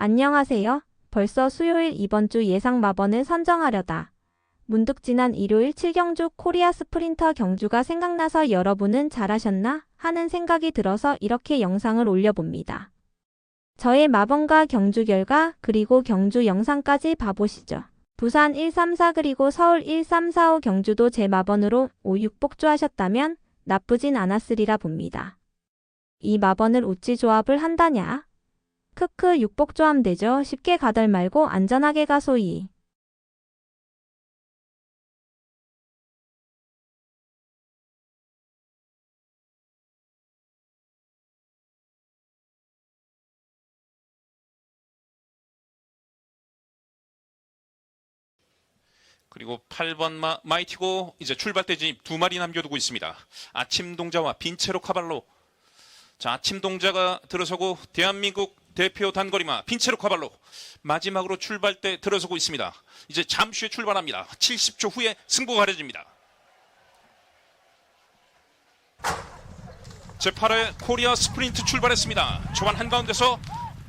안녕하세요. 벌써 수요일 이번 주 예상 마번을 선정하려다. 문득 지난 일요일 7경주 코리아 스프린터 경주가 생각나서 여러분은 잘하셨나 하는 생각이 들어서 이렇게 영상을 올려봅니다. 저의 마번과 경주 결과 그리고 경주 영상까지 봐보시죠. 부산 134 그리고 서울 1345 경주도 제 마번으로 56 복주하셨다면 나쁘진 않았으리라 봅니다. 이 마번을 우찌 조합을 한다냐? 크크 육복조함 되죠. 쉽게 가덜 말고 안전하게 가소이. 그리고 8번 마, 마이티고 이제 출발대 진입 두 마리 남겨두고 있습니다. 아침 동자와 빈체로 카발로. 자, 아침 동자가 들어서고 대한민국 대표 단거리마 빈체로 카발로 마지막으로 출발대 들어서고 있습니다. 이제 잠시 후에 출발합니다. 70초 후에 승부가 가려집니다. 제8회 코리아 스프린트 출발했습니다. 초반 한가운데서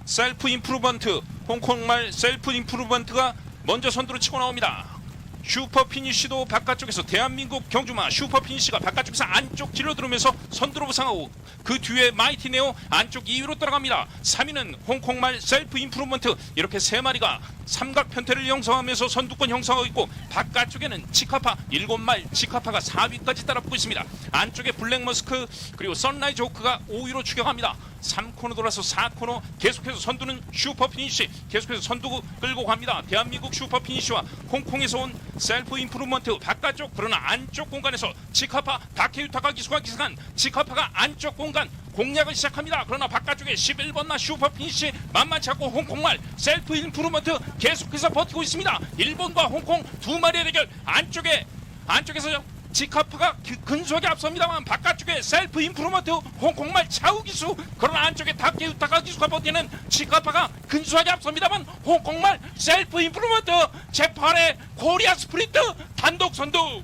셀프 임프루먼트 홍콩말 셀프 임프루먼트가 먼저 선두로 치고 나옵니다. 슈퍼 피니쉬도 바깥쪽에서 대한민국 경주마 슈퍼 피니쉬가 바깥쪽에서 안쪽 뒤로 들어오면서 선두로 부상하고 그 뒤에 마이티 네오 안쪽 2위로 따라갑니다. 3위는 홍콩말 셀프 임프루먼트 이렇게 세 마리가 삼각 편태를 형성하면서 선두권 형성하고 있고 바깥쪽에는 치카파 7말 치카파가 4위까지 따라붙고 있습니다. 안쪽에 블랙머스크 그리고 선라이즈 호크가 5위로 추격합니다. 3코너 돌아서 4코너 계속해서 선두는 슈퍼 피니쉬 계속해서 선두 끌고 갑니다. 대한민국 슈퍼 피니쉬와 홍콩에서 온 셀프 임프루먼트 바깥쪽 그러나 안쪽 공간에서 치카파 다케유타가 기수가 기승한 치카파가 안쪽 공간 공략을 시작합니다. 그러나 바깥쪽에 11번나 슈퍼 피니쉬 만만치 않고 홍콩말 셀프 임프루먼트 계속해서 버티고 있습니다. 일본과 홍콩 두 마리의 대결 안쪽에 안쪽에서 지카프가 그 근소하게 앞섭니다만 바깥쪽에 셀프 임프루먼트 홍콩말 차우 기수 그러나 안쪽에 다케우타가 기수가 버티는 지카파가 근소하게 앞섭니다만 홍콩말 셀프 임프루먼트 제8회 코리아 스프린트 단독 선두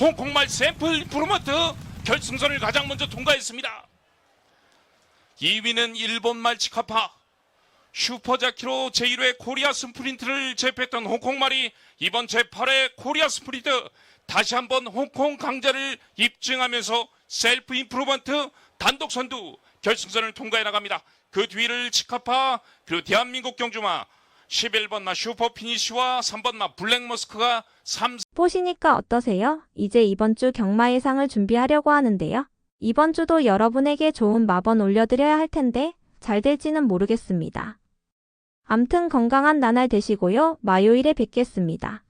홍콩말 셀프 임프루먼트 결승선을 가장 먼저 통과했습니다 2위는 일본말 지카파 슈퍼자키로 제1회 코리아 스프린트를 제패했던 홍콩말이 이번 제8회 코리아 스프린트 다시 한번 홍콩 강자를 입증하면서 셀프 임프루먼트 단독 선두 결승선을 통과해 나갑니다. 그 뒤를 치카파 그리고 대한민국 경주마 11번 마 슈퍼 피니쉬와 3번 마 블랙머스크가 3, 보시니까 어떠세요? 이제 이번 주 경마 예상을 준비하려고 하는데요. 이번 주도 여러분에게 좋은 마번 올려드려야 할 텐데 잘 될지는 모르겠습니다. 암튼 건강한 나날 되시고요. 마요일에 뵙겠습니다.